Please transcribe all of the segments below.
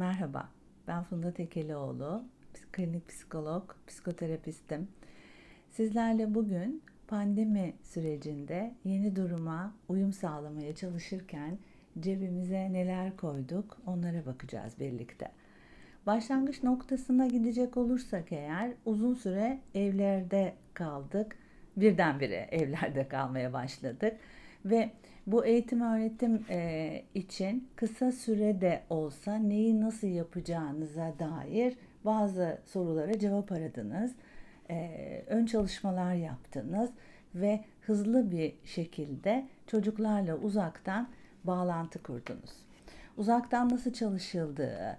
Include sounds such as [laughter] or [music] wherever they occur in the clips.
Merhaba, ben Funda Tekelioğlu, klinik psikolog, psikoterapistim. Sizlerle bugün pandemi sürecinde yeni duruma uyum sağlamaya çalışırken cebimize neler koyduk onlara bakacağız birlikte. Başlangıç noktasına gidecek olursak eğer uzun süre evlerde kaldık. Birdenbire evlerde kalmaya başladık ve bu eğitim öğretim e, için kısa sürede olsa neyi nasıl yapacağınıza dair bazı sorulara cevap aradınız. E, ön çalışmalar yaptınız ve hızlı bir şekilde çocuklarla uzaktan bağlantı kurdunuz. Uzaktan nasıl çalışıldığı,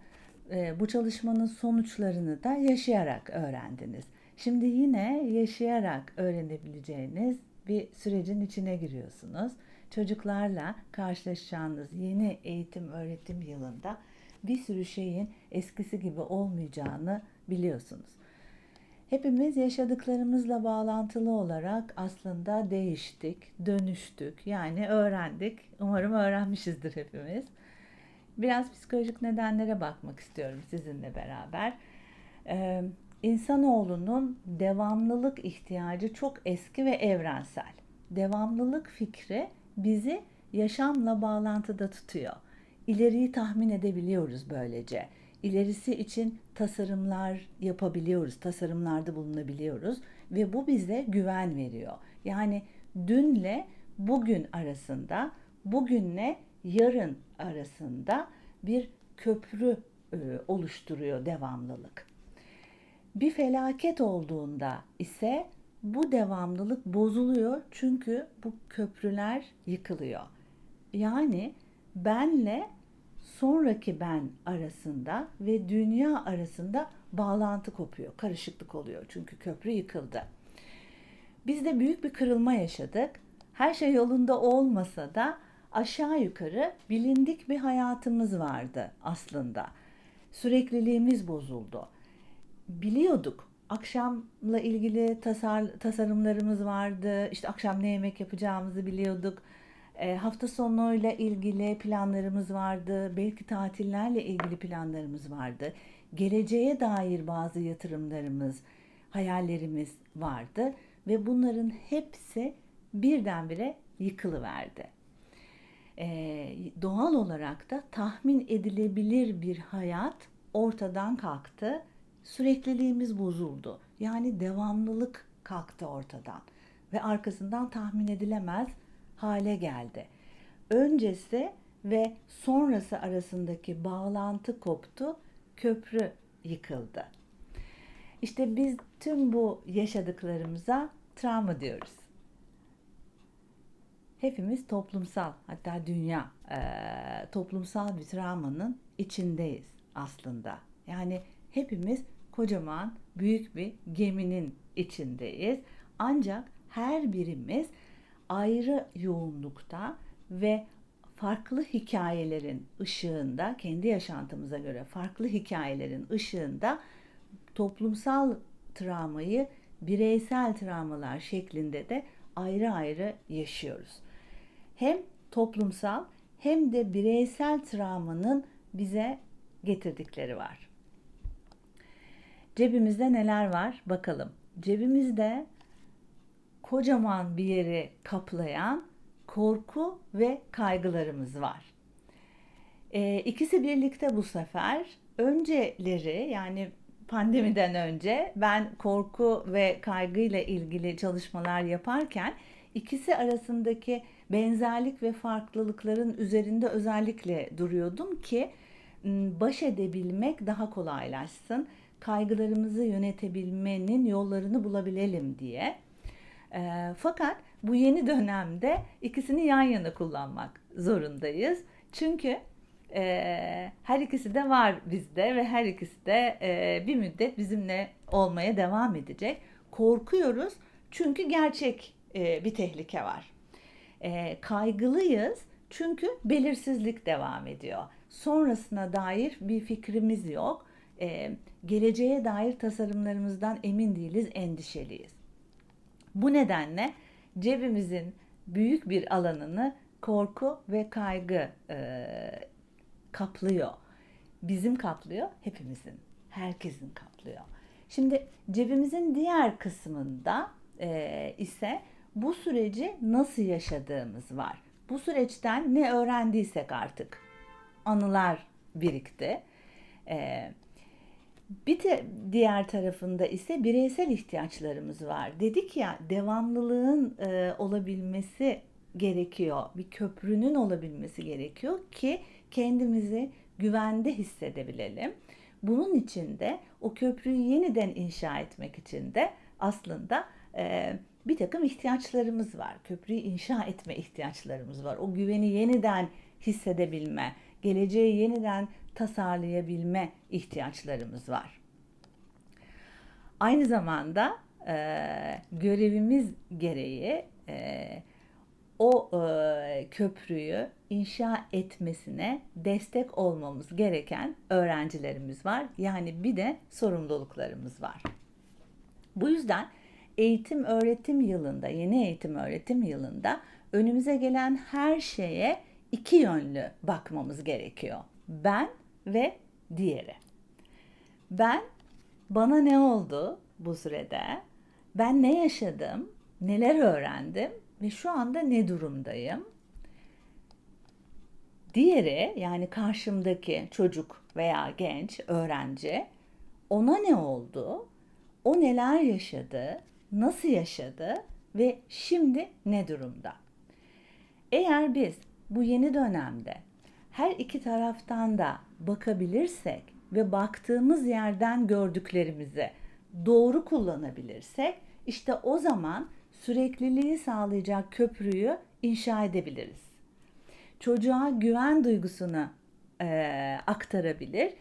e, bu çalışmanın sonuçlarını da yaşayarak öğrendiniz. Şimdi yine yaşayarak öğrenebileceğiniz bir sürecin içine giriyorsunuz. Çocuklarla karşılaşacağınız yeni eğitim öğretim yılında bir sürü şeyin eskisi gibi olmayacağını biliyorsunuz. Hepimiz yaşadıklarımızla bağlantılı olarak aslında değiştik, dönüştük. Yani öğrendik. Umarım öğrenmişizdir hepimiz. Biraz psikolojik nedenlere bakmak istiyorum sizinle beraber. Ee, insanoğlunun devamlılık ihtiyacı çok eski ve evrensel. Devamlılık fikri bizi yaşamla bağlantıda tutuyor. İleriyi tahmin edebiliyoruz böylece. İlerisi için tasarımlar yapabiliyoruz, tasarımlarda bulunabiliyoruz ve bu bize güven veriyor. Yani dünle bugün arasında, bugünle yarın arasında bir köprü e, oluşturuyor devamlılık. Bir felaket olduğunda ise bu devamlılık bozuluyor çünkü bu köprüler yıkılıyor. Yani benle sonraki ben arasında ve dünya arasında bağlantı kopuyor, karışıklık oluyor çünkü köprü yıkıldı. Biz de büyük bir kırılma yaşadık. Her şey yolunda olmasa da aşağı yukarı bilindik bir hayatımız vardı aslında. Sürekliliğimiz bozuldu. Biliyorduk akşamla ilgili tasar, tasarımlarımız vardı. İşte akşam ne yemek yapacağımızı biliyorduk. E, hafta sonuyla ilgili planlarımız vardı. Belki tatillerle ilgili planlarımız vardı. Geleceğe dair bazı yatırımlarımız, hayallerimiz vardı ve bunların hepsi birdenbire yıkılıverdi. E, doğal olarak da tahmin edilebilir bir hayat ortadan kalktı sürekliliğimiz bozuldu. Yani devamlılık kalktı ortadan ve arkasından tahmin edilemez hale geldi. Öncesi ve sonrası arasındaki bağlantı koptu, köprü yıkıldı. İşte biz tüm bu yaşadıklarımıza travma diyoruz. Hepimiz toplumsal, hatta dünya toplumsal bir travmanın içindeyiz aslında. Yani hepimiz kocaman büyük bir geminin içindeyiz. Ancak her birimiz ayrı yoğunlukta ve farklı hikayelerin ışığında, kendi yaşantımıza göre farklı hikayelerin ışığında toplumsal travmayı bireysel travmalar şeklinde de ayrı ayrı yaşıyoruz. Hem toplumsal hem de bireysel travmanın bize getirdikleri var. Cebimizde neler var bakalım. Cebimizde kocaman bir yeri kaplayan korku ve kaygılarımız var. E, ikisi birlikte bu sefer önceleri yani pandemiden önce ben korku ve kaygıyla ilgili çalışmalar yaparken ikisi arasındaki benzerlik ve farklılıkların üzerinde özellikle duruyordum ki baş edebilmek daha kolaylaşsın kaygılarımızı yönetebilmenin yollarını bulabilelim diye. E, fakat bu yeni dönemde ikisini yan yana kullanmak zorundayız. Çünkü e, her ikisi de var bizde ve her ikisi de e, bir müddet bizimle olmaya devam edecek. Korkuyoruz çünkü gerçek e, bir tehlike var. E, kaygılıyız çünkü belirsizlik devam ediyor. Sonrasına dair bir fikrimiz yok e, geleceğe dair tasarımlarımızdan emin değiliz, endişeliyiz. Bu nedenle cebimizin büyük bir alanını korku ve kaygı e, kaplıyor. bizim kaplıyor, hepimizin, herkesin kaplıyor. Şimdi cebimizin diğer kısmında e, ise bu süreci nasıl yaşadığımız var. Bu süreçten ne öğrendiysek artık anılar birikti. E, bir de diğer tarafında ise bireysel ihtiyaçlarımız var. Dedik ya devamlılığın e, olabilmesi gerekiyor. Bir köprünün olabilmesi gerekiyor ki kendimizi güvende hissedebilelim. Bunun için de o köprüyü yeniden inşa etmek için de aslında e, bir takım ihtiyaçlarımız var. Köprüyü inşa etme ihtiyaçlarımız var. O güveni yeniden hissedebilme, geleceği yeniden tasarlayabilme ihtiyaçlarımız var. Aynı zamanda e, görevimiz gereği e, o e, köprüyü inşa etmesine destek olmamız gereken öğrencilerimiz var. Yani bir de sorumluluklarımız var. Bu yüzden eğitim öğretim yılında, yeni eğitim öğretim yılında önümüze gelen her şeye iki yönlü bakmamız gerekiyor. Ben ve diğeri. Ben bana ne oldu bu sürede? Ben ne yaşadım? Neler öğrendim ve şu anda ne durumdayım? Diğeri yani karşımdaki çocuk veya genç öğrenci ona ne oldu? O neler yaşadı? Nasıl yaşadı ve şimdi ne durumda? Eğer biz bu yeni dönemde her iki taraftan da bakabilirsek ve baktığımız yerden gördüklerimizi doğru kullanabilirsek işte o zaman sürekliliği sağlayacak köprüyü inşa edebiliriz. Çocuğa güven duygusunu e, aktarabilir,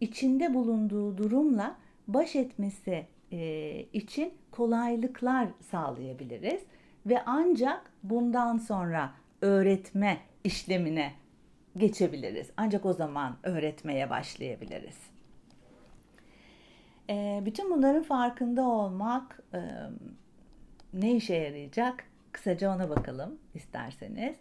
içinde bulunduğu durumla baş etmesi e, için kolaylıklar sağlayabiliriz ve ancak bundan sonra öğretme işlemine geçebiliriz. Ancak o zaman öğretmeye başlayabiliriz. E, bütün bunların farkında olmak e, ne işe yarayacak? Kısaca ona bakalım isterseniz.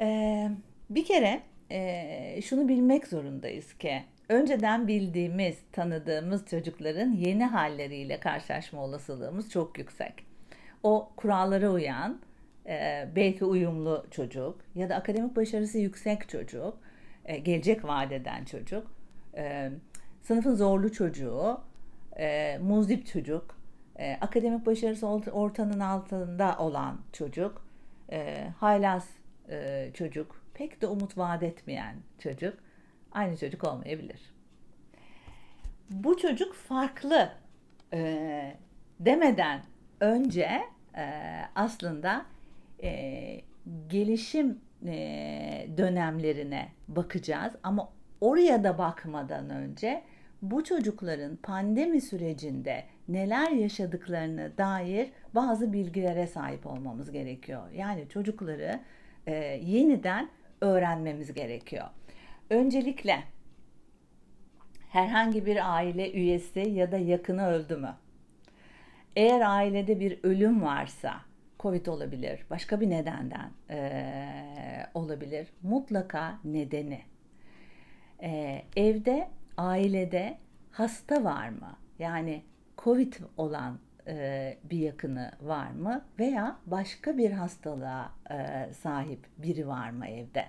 E, bir kere e, şunu bilmek zorundayız ki önceden bildiğimiz, tanıdığımız çocukların yeni halleriyle karşılaşma olasılığımız çok yüksek. O kurallara uyan, e, belki uyumlu çocuk ya da akademik başarısı yüksek çocuk, e, gelecek vadeden çocuk, e, sınıfın zorlu çocuğu, e, muzip çocuk, e, akademik başarısı ortanın altında olan çocuk, e, haylaz e, çocuk, pek de umut vaat etmeyen çocuk aynı çocuk olmayabilir. Bu çocuk farklı e, demeden önce e, aslında e, gelişim e, dönemlerine bakacağız ama oraya da bakmadan önce bu çocukların pandemi sürecinde neler yaşadıklarını dair bazı bilgilere sahip olmamız gerekiyor. Yani çocukları e, yeniden öğrenmemiz gerekiyor. Öncelikle herhangi bir aile üyesi ya da yakını öldü mü? Eğer ailede bir ölüm varsa, Covid olabilir, başka bir nedenden e, olabilir. Mutlaka nedeni. E, evde, ailede hasta var mı? Yani Covid olan e, bir yakını var mı? Veya başka bir hastalığa e, sahip biri var mı evde?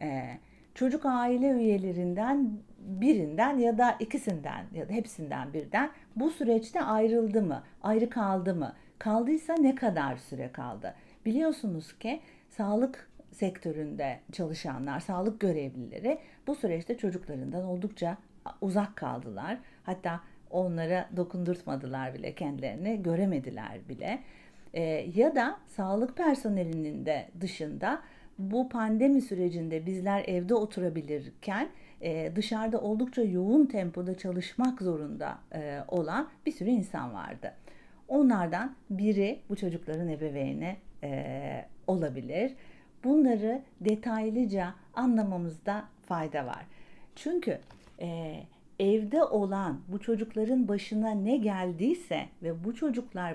E, çocuk aile üyelerinden birinden ya da ikisinden ya da hepsinden birden bu süreçte ayrıldı mı? Ayrı kaldı mı? Kaldıysa ne kadar süre kaldı? Biliyorsunuz ki sağlık sektöründe çalışanlar, sağlık görevlileri bu süreçte çocuklarından oldukça uzak kaldılar. Hatta onlara dokundurtmadılar bile kendilerini, göremediler bile. E, ya da sağlık personelinin de dışında bu pandemi sürecinde bizler evde oturabilirken e, dışarıda oldukça yoğun tempoda çalışmak zorunda e, olan bir sürü insan vardı. Onlardan biri bu çocukların ebeveyni e, olabilir. Bunları detaylıca anlamamızda fayda var. Çünkü e, evde olan bu çocukların başına ne geldiyse ve bu çocuklar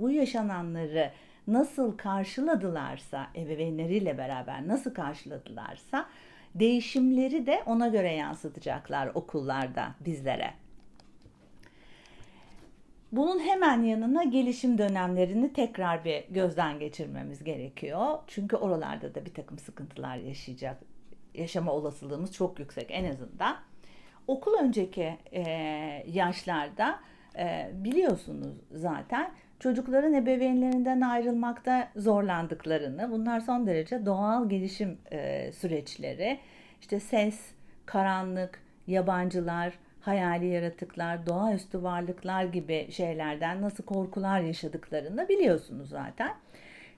bu yaşananları nasıl karşıladılarsa ebeveynleriyle beraber nasıl karşıladılarsa değişimleri de ona göre yansıtacaklar okullarda bizlere. Bunun hemen yanına gelişim dönemlerini tekrar bir gözden geçirmemiz gerekiyor. Çünkü oralarda da bir takım sıkıntılar yaşayacak, yaşama olasılığımız çok yüksek en azından. Okul önceki e, yaşlarda e, biliyorsunuz zaten çocukların ebeveynlerinden ayrılmakta zorlandıklarını, bunlar son derece doğal gelişim e, süreçleri, işte ses, karanlık, yabancılar, hayali yaratıklar, doğaüstü varlıklar gibi şeylerden nasıl korkular yaşadıklarını biliyorsunuz zaten.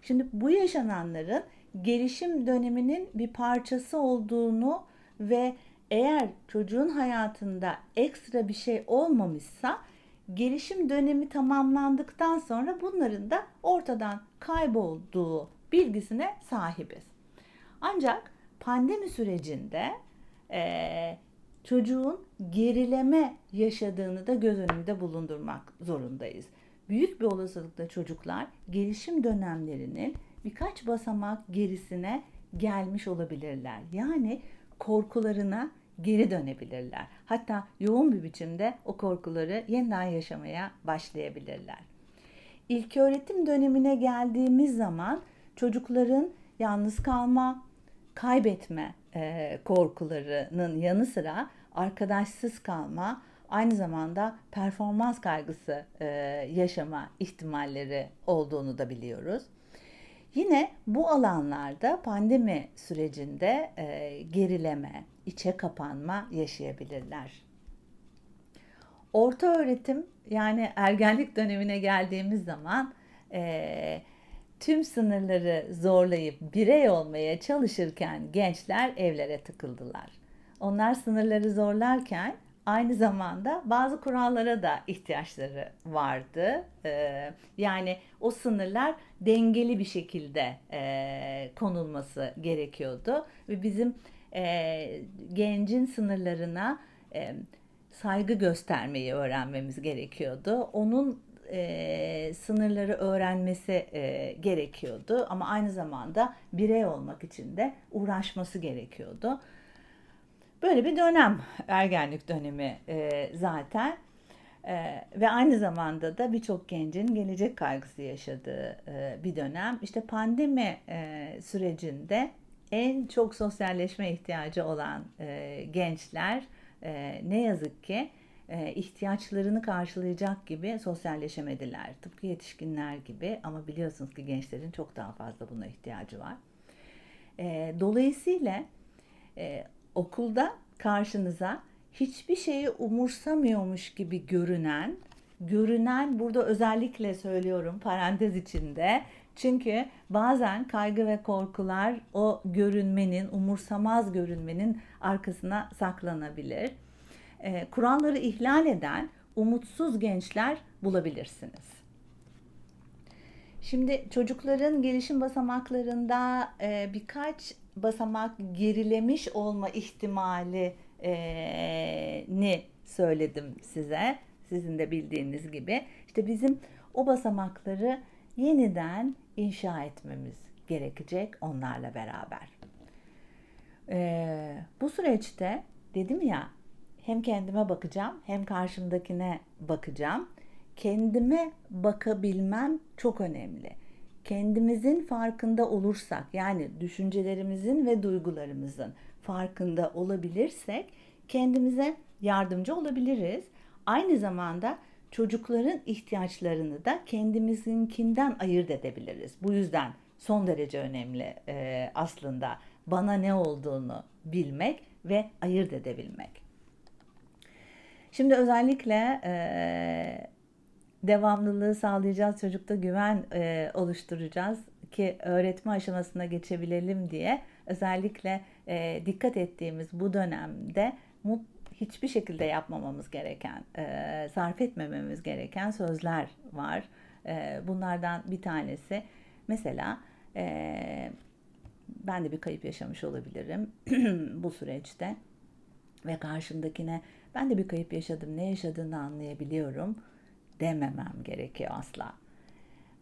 Şimdi bu yaşananların gelişim döneminin bir parçası olduğunu ve eğer çocuğun hayatında ekstra bir şey olmamışsa gelişim dönemi tamamlandıktan sonra bunların da ortadan kaybolduğu bilgisine sahibiz. Ancak pandemi sürecinde e, çocuğun gerileme yaşadığını da göz önünde bulundurmak zorundayız. Büyük bir olasılıkla çocuklar gelişim dönemlerinin birkaç basamak gerisine gelmiş olabilirler. Yani korkularına geri dönebilirler. Hatta yoğun bir biçimde o korkuları yeniden yaşamaya başlayabilirler. İlk öğretim dönemine geldiğimiz zaman çocukların yalnız kalma, kaybetme korkularının yanı sıra arkadaşsız kalma, aynı zamanda performans kaygısı e, yaşama ihtimalleri olduğunu da biliyoruz. Yine bu alanlarda pandemi sürecinde e, gerileme, içe kapanma yaşayabilirler. Orta öğretim yani ergenlik dönemine geldiğimiz zaman e, tüm sınırları zorlayıp birey olmaya çalışırken gençler evlere tıkıldılar. Onlar sınırları zorlarken aynı zamanda bazı kurallara da ihtiyaçları vardı. Ee, yani o sınırlar dengeli bir şekilde e, konulması gerekiyordu ve bizim e, gencin sınırlarına e, saygı göstermeyi öğrenmemiz gerekiyordu. Onun e, sınırları öğrenmesi e, gerekiyordu ama aynı zamanda birey olmak için de uğraşması gerekiyordu. Böyle bir dönem ergenlik dönemi e, zaten e, ve aynı zamanda da birçok gencin gelecek kaygısı yaşadığı e, bir dönem. İşte pandemi e, sürecinde en çok sosyalleşme ihtiyacı olan e, gençler e, ne yazık ki e, ihtiyaçlarını karşılayacak gibi sosyalleşemediler. Tıpkı yetişkinler gibi ama biliyorsunuz ki gençlerin çok daha fazla buna ihtiyacı var. E, dolayısıyla e, okulda karşınıza hiçbir şeyi umursamıyormuş gibi görünen, görünen burada özellikle söylüyorum parantez içinde. Çünkü bazen kaygı ve korkular o görünmenin, umursamaz görünmenin arkasına saklanabilir. E, kuralları ihlal eden umutsuz gençler bulabilirsiniz. Şimdi çocukların gelişim basamaklarında e, birkaç basamak gerilemiş olma ihtimali ni söyledim size. Sizin de bildiğiniz gibi. İşte bizim o basamakları yeniden inşa etmemiz gerekecek onlarla beraber. Bu süreçte dedim ya hem kendime bakacağım hem karşımdakine bakacağım. Kendime bakabilmem çok önemli kendimizin farkında olursak yani düşüncelerimizin ve duygularımızın farkında olabilirsek kendimize yardımcı olabiliriz. Aynı zamanda çocukların ihtiyaçlarını da kendimizinkinden ayırt edebiliriz. Bu yüzden son derece önemli e, aslında bana ne olduğunu bilmek ve ayırt edebilmek. Şimdi özellikle e, devamlılığı sağlayacağız, çocukta güven e, oluşturacağız ki öğretme aşamasına geçebilelim diye özellikle e, dikkat ettiğimiz bu dönemde mut, hiçbir şekilde yapmamamız gereken, e, sarf etmememiz gereken sözler var. E, bunlardan bir tanesi mesela e, ben de bir kayıp yaşamış olabilirim [clears throat] bu süreçte ve karşımdakine ben de bir kayıp yaşadım, ne yaşadığını anlayabiliyorum dememem gerekiyor asla.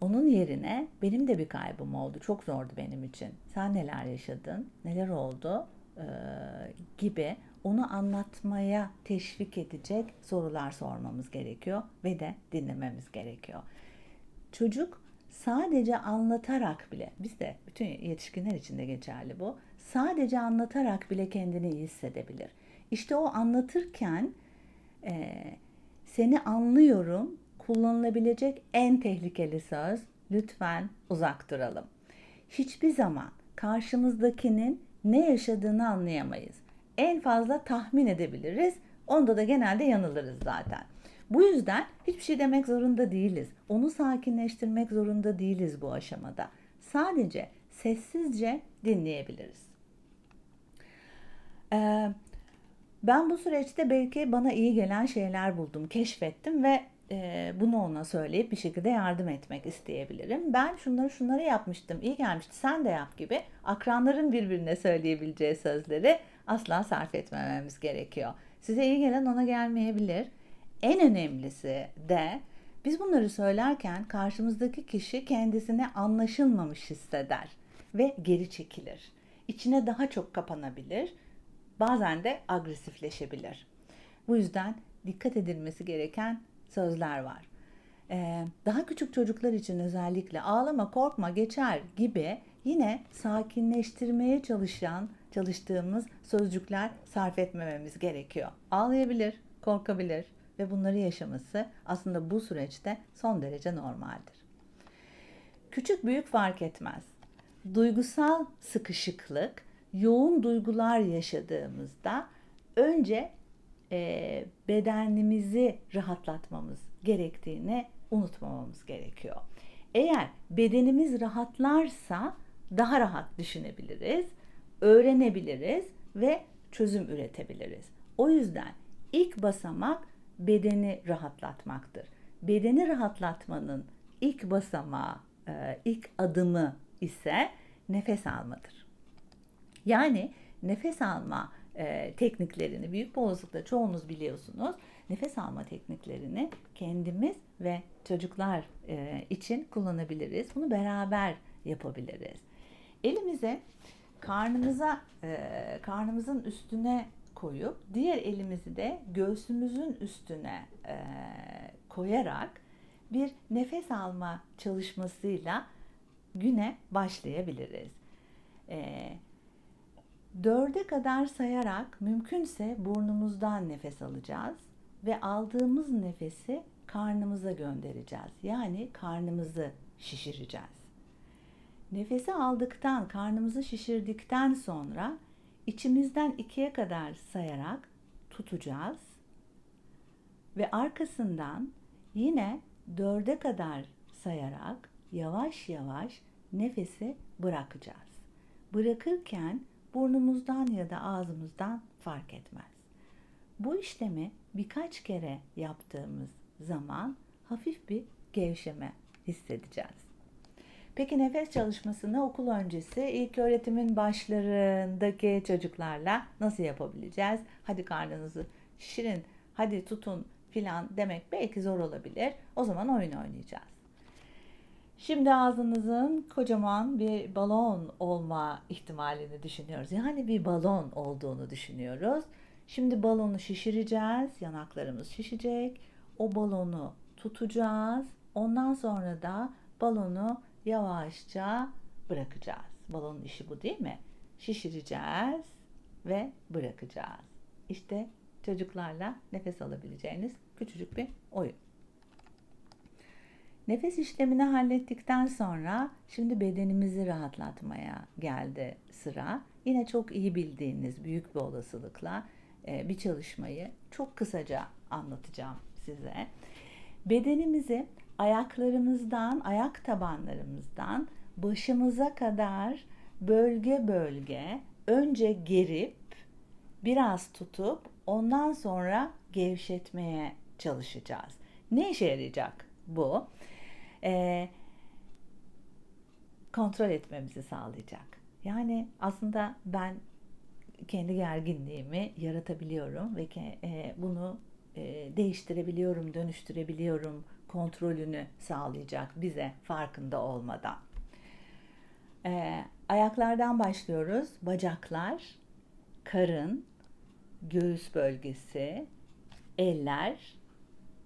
Onun yerine benim de bir kaybım oldu. Çok zordu benim için. Sen neler yaşadın? Neler oldu? e, gibi onu anlatmaya teşvik edecek sorular sormamız gerekiyor ve de dinlememiz gerekiyor. Çocuk sadece anlatarak bile, biz de bütün yetişkinler için de geçerli bu, sadece anlatarak bile kendini iyi hissedebilir. İşte o anlatırken e, seni anlıyorum kullanılabilecek en tehlikeli söz lütfen uzak duralım. Hiçbir zaman karşımızdakinin ne yaşadığını anlayamayız. En fazla tahmin edebiliriz. Onda da genelde yanılırız zaten. Bu yüzden hiçbir şey demek zorunda değiliz. Onu sakinleştirmek zorunda değiliz bu aşamada. Sadece sessizce dinleyebiliriz. Ee, ben bu süreçte belki bana iyi gelen şeyler buldum, keşfettim ve bunu ona söyleyip bir şekilde yardım etmek isteyebilirim. Ben şunları şunları yapmıştım, iyi gelmişti, sen de yap gibi akranların birbirine söyleyebileceği sözleri asla sarf etmememiz gerekiyor. Size iyi gelen ona gelmeyebilir. En önemlisi de biz bunları söylerken karşımızdaki kişi kendisine anlaşılmamış hisseder ve geri çekilir. İçine daha çok kapanabilir. Bazen de agresifleşebilir. Bu yüzden dikkat edilmesi gereken sözler var. Ee, daha küçük çocuklar için özellikle ağlama, korkma, geçer gibi yine sakinleştirmeye çalışan, çalıştığımız sözcükler sarf etmememiz gerekiyor. Ağlayabilir, korkabilir ve bunları yaşaması aslında bu süreçte son derece normaldir. Küçük büyük fark etmez. Duygusal sıkışıklık, yoğun duygular yaşadığımızda önce e, bedenimizi rahatlatmamız gerektiğini unutmamamız gerekiyor. Eğer bedenimiz rahatlarsa daha rahat düşünebiliriz, öğrenebiliriz ve çözüm üretebiliriz. O yüzden ilk basamak bedeni rahatlatmaktır. Bedeni rahatlatmanın ilk basamağı, e, ilk adımı ise nefes almadır. Yani nefes alma e, tekniklerini büyük bir olasılıkla çoğunuz biliyorsunuz. Nefes alma tekniklerini kendimiz ve çocuklar e, için kullanabiliriz. Bunu beraber yapabiliriz. Elimize karnımıza e, karnımızın üstüne koyup diğer elimizi de göğsümüzün üstüne e, koyarak bir nefes alma çalışmasıyla güne başlayabiliriz. E, dörde kadar sayarak mümkünse burnumuzdan nefes alacağız ve aldığımız nefesi karnımıza göndereceğiz. Yani karnımızı şişireceğiz. Nefesi aldıktan, karnımızı şişirdikten sonra içimizden ikiye kadar sayarak tutacağız. Ve arkasından yine dörde kadar sayarak yavaş yavaş nefesi bırakacağız. Bırakırken burnumuzdan ya da ağzımızdan fark etmez. Bu işlemi birkaç kere yaptığımız zaman hafif bir gevşeme hissedeceğiz. Peki nefes çalışmasını okul öncesi ilk öğretimin başlarındaki çocuklarla nasıl yapabileceğiz? Hadi karnınızı şişirin, hadi tutun filan demek belki zor olabilir. O zaman oyun oynayacağız. Şimdi ağzınızın kocaman bir balon olma ihtimalini düşünüyoruz. Yani bir balon olduğunu düşünüyoruz. Şimdi balonu şişireceğiz. Yanaklarımız şişecek. O balonu tutacağız. Ondan sonra da balonu yavaşça bırakacağız. Balonun işi bu değil mi? Şişireceğiz ve bırakacağız. İşte çocuklarla nefes alabileceğiniz küçücük bir oyun. Nefes işlemini hallettikten sonra şimdi bedenimizi rahatlatmaya geldi sıra. Yine çok iyi bildiğiniz büyük bir olasılıkla e, bir çalışmayı çok kısaca anlatacağım size. Bedenimizi ayaklarımızdan, ayak tabanlarımızdan başımıza kadar bölge bölge önce gerip biraz tutup ondan sonra gevşetmeye çalışacağız. Ne işe yarayacak bu? Ee, kontrol etmemizi sağlayacak. Yani aslında ben kendi gerginliğimi yaratabiliyorum ve e, bunu e, değiştirebiliyorum, dönüştürebiliyorum, kontrolünü sağlayacak bize farkında olmadan. E, ayaklardan başlıyoruz. Bacaklar, karın, göğüs bölgesi, eller,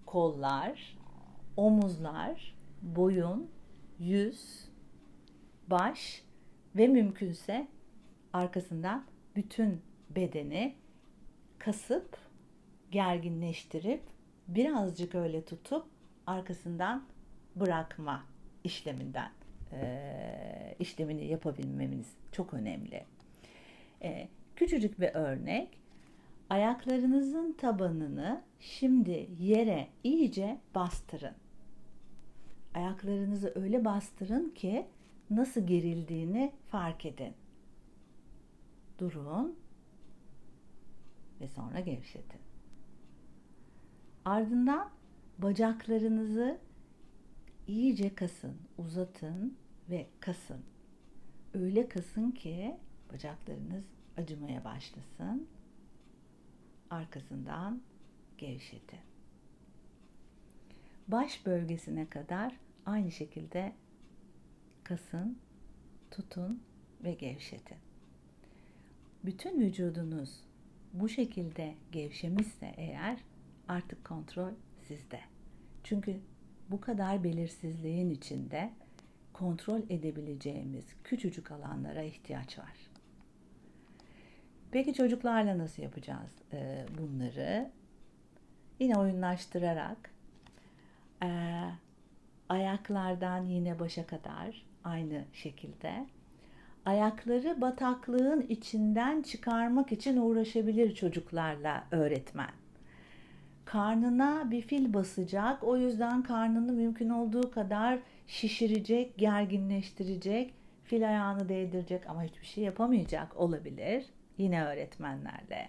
kollar, omuzlar, boyun, yüz, baş ve mümkünse arkasından bütün bedeni kasıp gerginleştirip birazcık öyle tutup arkasından bırakma işleminden e, işlemini yapabilmemiz çok önemli. E, küçücük bir örnek. Ayaklarınızın tabanını şimdi yere iyice bastırın. Ayaklarınızı öyle bastırın ki nasıl gerildiğini fark edin. Durun ve sonra gevşetin. Ardından bacaklarınızı iyice kasın, uzatın ve kasın. Öyle kasın ki bacaklarınız acımaya başlasın. Arkasından gevşetin. Baş bölgesine kadar aynı şekilde kasın, tutun ve gevşetin. Bütün vücudunuz bu şekilde gevşemişse eğer artık kontrol sizde. Çünkü bu kadar belirsizliğin içinde kontrol edebileceğimiz küçücük alanlara ihtiyaç var. Peki çocuklarla nasıl yapacağız bunları? Yine oyunlaştırarak ayaklardan yine başa kadar aynı şekilde ayakları bataklığın içinden çıkarmak için uğraşabilir çocuklarla öğretmen. Karnına bir fil basacak. O yüzden karnını mümkün olduğu kadar şişirecek, gerginleştirecek, fil ayağını değdirecek ama hiçbir şey yapamayacak olabilir. Yine öğretmenlerle.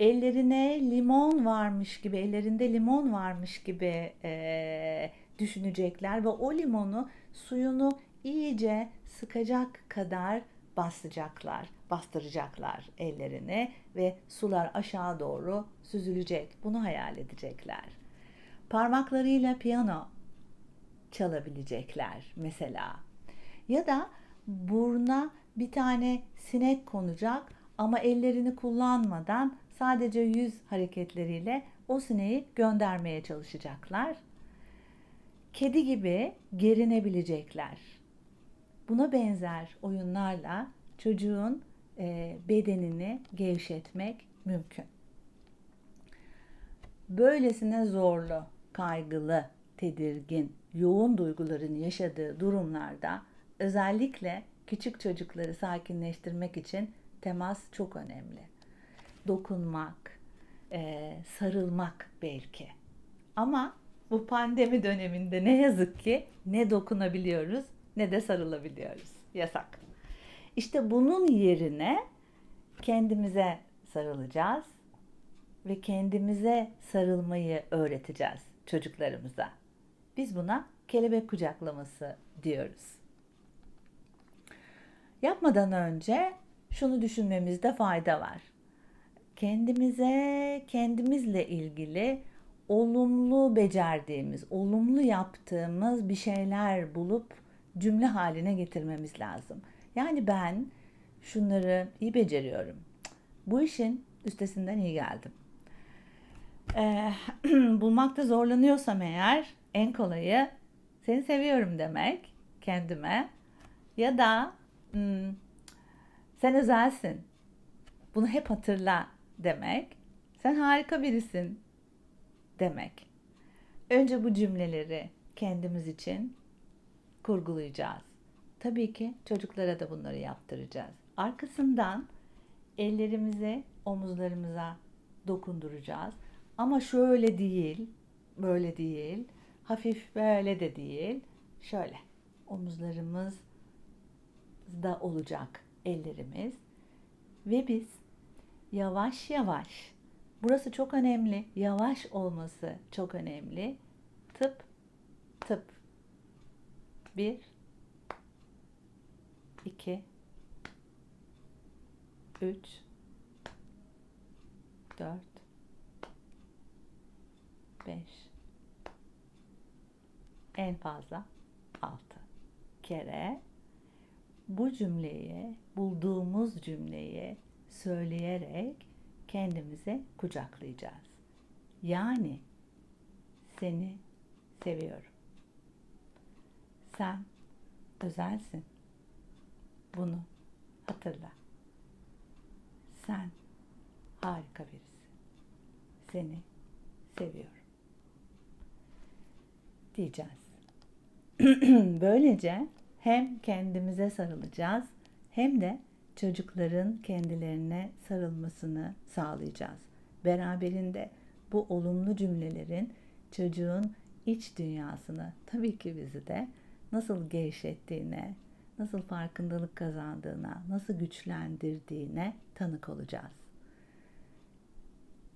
Ellerine limon varmış gibi, ellerinde limon varmış gibi e, düşünecekler ve o limonu suyunu iyice sıkacak kadar basacaklar, bastıracaklar ellerini ve sular aşağı doğru süzülecek. Bunu hayal edecekler. Parmaklarıyla piyano çalabilecekler mesela. Ya da buruna bir tane sinek konacak ama ellerini kullanmadan sadece yüz hareketleriyle o sineği göndermeye çalışacaklar. Kedi gibi gerinebilecekler. Buna benzer oyunlarla çocuğun e, bedenini gevşetmek mümkün. Böylesine zorlu, kaygılı, tedirgin, yoğun duyguların yaşadığı durumlarda özellikle küçük çocukları sakinleştirmek için temas çok önemli. Dokunmak, e, sarılmak belki. Ama bu pandemi döneminde ne yazık ki ne dokunabiliyoruz ne de sarılabiliyoruz. Yasak. İşte bunun yerine kendimize sarılacağız ve kendimize sarılmayı öğreteceğiz çocuklarımıza. Biz buna kelebek kucaklaması diyoruz. Yapmadan önce şunu düşünmemizde fayda var. Kendimize, kendimizle ilgili olumlu becerdiğimiz, olumlu yaptığımız bir şeyler bulup cümle haline getirmemiz lazım. Yani ben şunları iyi beceriyorum. Bu işin üstesinden iyi geldim. Ee, [clears throat] bulmakta zorlanıyorsam eğer en kolayı seni seviyorum demek kendime ya da hmm, sen özelsin. Bunu hep hatırla demek. Sen harika birisin demek. Önce bu cümleleri kendimiz için kurgulayacağız. Tabii ki çocuklara da bunları yaptıracağız. Arkasından ellerimizi omuzlarımıza dokunduracağız. Ama şöyle değil, böyle değil, hafif böyle de değil. Şöyle omuzlarımız da olacak ellerimiz ve biz yavaş yavaş burası çok önemli. Yavaş olması çok önemli. Tıp tıp. Bir, iki, üç, dört, beş, en fazla altı kere bu cümleyi, bulduğumuz cümleyi söyleyerek kendimizi kucaklayacağız. Yani seni seviyorum. Sen özelsin. Bunu hatırla. Sen harika birisin. Seni seviyorum. Diyeceğiz. [clears throat] Böylece hem kendimize sarılacağız hem de çocukların kendilerine sarılmasını sağlayacağız. Beraberinde bu olumlu cümlelerin çocuğun iç dünyasını tabii ki bizi de nasıl gevşettiğine, nasıl farkındalık kazandığına, nasıl güçlendirdiğine tanık olacağız.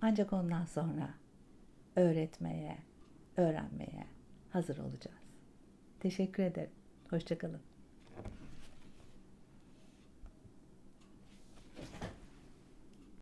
Ancak ondan sonra öğretmeye, öğrenmeye hazır olacağız. Teşekkür ederim. Hoşçakalın.